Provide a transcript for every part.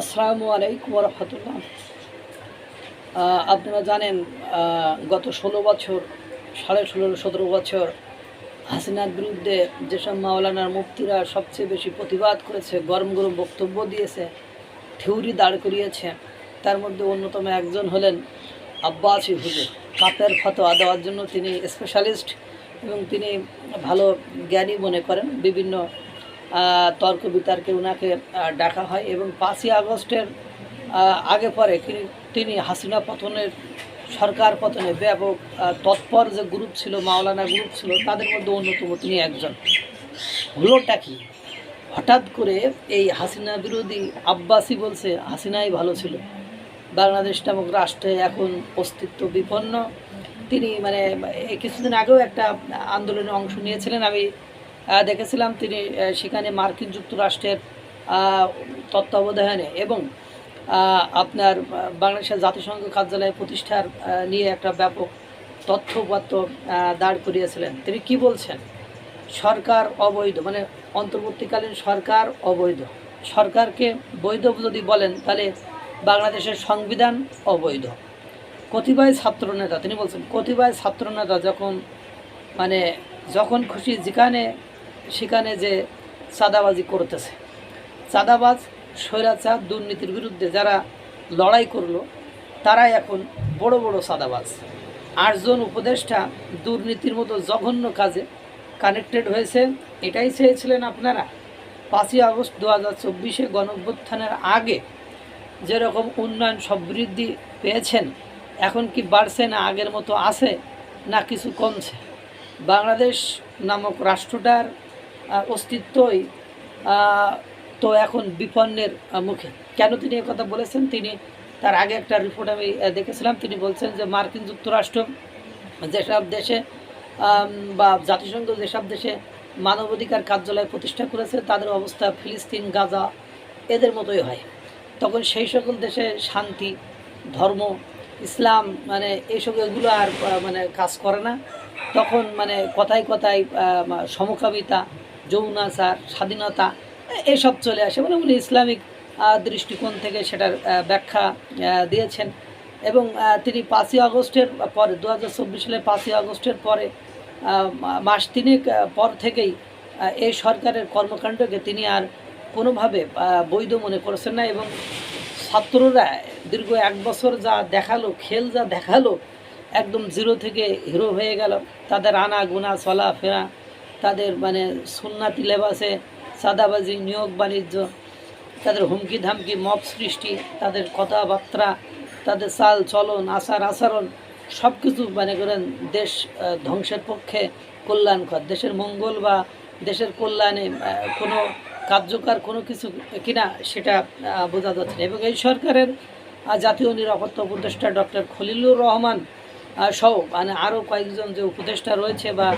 আসসালামু আলাইকুম রহমতুল্লাহ। আপনারা জানেন গত ষোলো বছর, সাড়ে ষোলো সতেরো বছর হাসিনার বিরুদ্ধে যেসব মাওলানার মুক্তিরা সবচেয়ে বেশি প্রতিবাদ করেছে, গরম গরম বক্তব্য দিয়েছে থিউরি দাঁড় করিয়েছে, তার মধ্যে অন্যতম একজন হলেন আব্বাসি হুজুর। কাপের ফতোয়া দেওয়ার জন্য তিনি স্পেশালিস্ট এবং তিনি ভালো জ্ঞানী মনে করেন। বিভিন্ন তর্ক বিতর্কে ওনাকে ডাকা হয় এবং পাঁচই আগস্টের আগে পরে তিনি- হাসিনা পতনের, সরকার পতনে ব্যাপক তৎপর যে গ্রুপ ছিল, মাওলানা গ্রুপ ছিল, তাদের মধ্যে অন্যতম তিনি একজন। হলোটা কি? হঠাৎ করে এই হাসিনা বিরোধী আব্বাসি বলছে, হাসিনাই ভালো ছিল। বাংলাদেশ নামক রাষ্ট্রে এখন অস্তিত্ব বিপন্ন। তিনি মানে কিছুদিন আগেও একটা আন্দোলনে অংশ নিয়েছিলেন। আমি দেখেছিলাম তিনি সেখানে মার্কিন যুক্তরাষ্ট্রের তত্ত্বাবধানে এবং আপনার বাংলাদেশের জাতিসংঘ কার্যালয় প্রতিষ্ঠার নিয়ে একটা ব্যাপক তথ্যপত্র দাঁড় করিয়েছিলেন। তিনি কি বলছেন? সরকার অবৈধ মানে অন্তর্বর্তীকালীন সরকার অবৈধ। সরকারকে বৈধ যদি বলেন, তাহলে বাংলাদেশের সংবিধান অবৈধ। কতিপয় ছাত্রনেতা, তিনি বলছেন, কতিপয় ছাত্রনেতা যখন মানে যখন খুশি, যেখানে সেখানে যে চাঁদাবাজি করতেছে। চাঁদাবাজ, স্বৈরাচার, দুর্নীতির বিরুদ্ধে যারা লড়াই করল, তারাই এখন বড় বড় চাঁদাবাজ। আটজন উপদেষ্টা দুর্নীতির মতো জঘন্য কাজে কানেক্টেড হয়েছে। এটাই চেয়েছিলেন আপনারা? পাঁচই আগস্ট দু হাজার চব্বিশে গণঅভ্যুত্থানের আগে যেরকম উন্নয়ন সমৃদ্ধি পেয়েছেন, এখন কি বাড়ছে না আগের মতো আছে না কিছু কমছে? বাংলাদেশ নামক রাষ্ট্রটার অস্তিত্বই তো এখন বিপন্নের মুখে। কেন তিনি কথা বলেছেন? তিনি তার আগে একটা রিপোর্ট আমি দেখেছিলাম। তিনি বলছেন যে মার্কিন যুক্তরাষ্ট্র যেসব দেশে বা জাতিসংঘ যেসব দেশে মানবাধিকার কার্যালয় প্রতিষ্ঠা করেছে তাদের অবস্থা ফিলিস্তিন গাজা এদের মতোই হয়। তখন সেই সকল দেশে শান্তি ধর্ম ইসলাম মানে এইসব এগুলো আর মানে কাজ করে না। তখন মানে কথায় কথায় আহ, যৌনাচার স্বাধীনতা, এসব চলে আসে মানে উনি ইসলামিক দৃষ্টিকোণ থেকে সেটার ব্যাখ্যা দিয়েছেন। এবং তিনি পাঁচই আগস্টের পরে দু হাজার চব্বিশ সালের পাঁচই আগস্টের পরে মাস তিনেক পর থেকেই এই সরকারের কর্মকাণ্ডকে তিনি আর কোনোভাবে বৈধ মনে করছেন না এবং ছাত্ররা দীর্ঘ এক বছর যা দেখাল, খেল যা দেখাল, একদম জিরো থেকে হিরো হয়ে গেল। তাদের আনা গুনা চলাফেরা তাদের মানে সুন্নাতি লেবাসে সাদাবাজি, নিয়োগ, বাণিজ্য, তাদের হুমকি ধামকি, মব সৃষ্টি, তাদের কথাবার্তা, তাদের চাল চলন, আচার, আচরণ সব কিছু মানে করেন দেশ ধ্বংসের পক্ষে কল্যাণকর। দেশের মঙ্গল বা দেশের কল্যাণে কোনো কার্যকর কোনো কিছু কিনা সেটা বোঝা যাচ্ছে না। এবং এই সরকারের জাতীয় নিরাপত্তা উপদেষ্টা ডক্টর খলিলুর রহমান সহ মানে আরও কয়েকজন যে উপদেষ্টা রয়েছে বা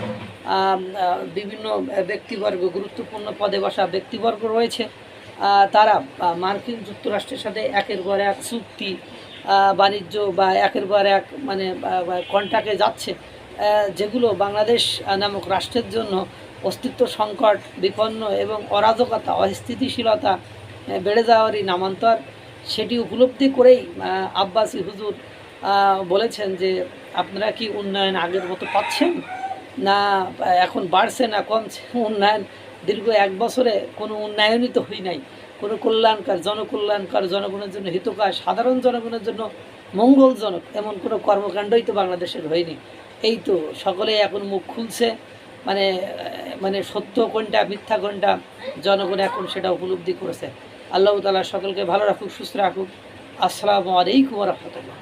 বিভিন্ন ব্যক্তিবর্গ, গুরুত্বপূর্ণ পদে বসা ব্যক্তিবর্গ রয়েছে তারা মার্কিন যুক্তরাষ্ট্রের সাথে একের পর এক চুক্তি বাণিজ্য বা একের পর এক মানে কন্ট্যাক্টে যাচ্ছে যেগুলো বাংলাদেশ নামক রাষ্ট্রের জন্য অস্তিত্ব সংকট, বিপন্ন এবং অরাজকতা, অস্থিতিশীলতা বেড়ে যাওয়ারই নামান্তর, সেটি উপলব্ধি করেই আব্বাসী হুজুর বলেছেন যে আপনারা কি উন্নয়ন আগের মতো পাচ্ছেন? না, এখন বাড়ছে না, কমছে উন্নয়ন? দীর্ঘ এক বছরে কোনো উন্নয়নই তো হই নাই। কোনো কল্যাণকার, জনকল্যাণকার, জনগণের জন্য হিতকার, সাধারণ জনগণের জন্য মঙ্গলজনক এমন কোনো কর্মকাণ্ডই তো বাংলাদেশের হয়নি। এই তো সকলেই এখন মুখ খুলছে মানে মানে সত্য কোনটা, মিথ্যা কোনটা, জনগণ এখন সেটা উপলব্ধি করেছে। আল্লাহ তালা সকলকে ভালো রাখুক, সুস্থ রাখুক। আসসালামু আলাইকুম রহমতুল্লাহ।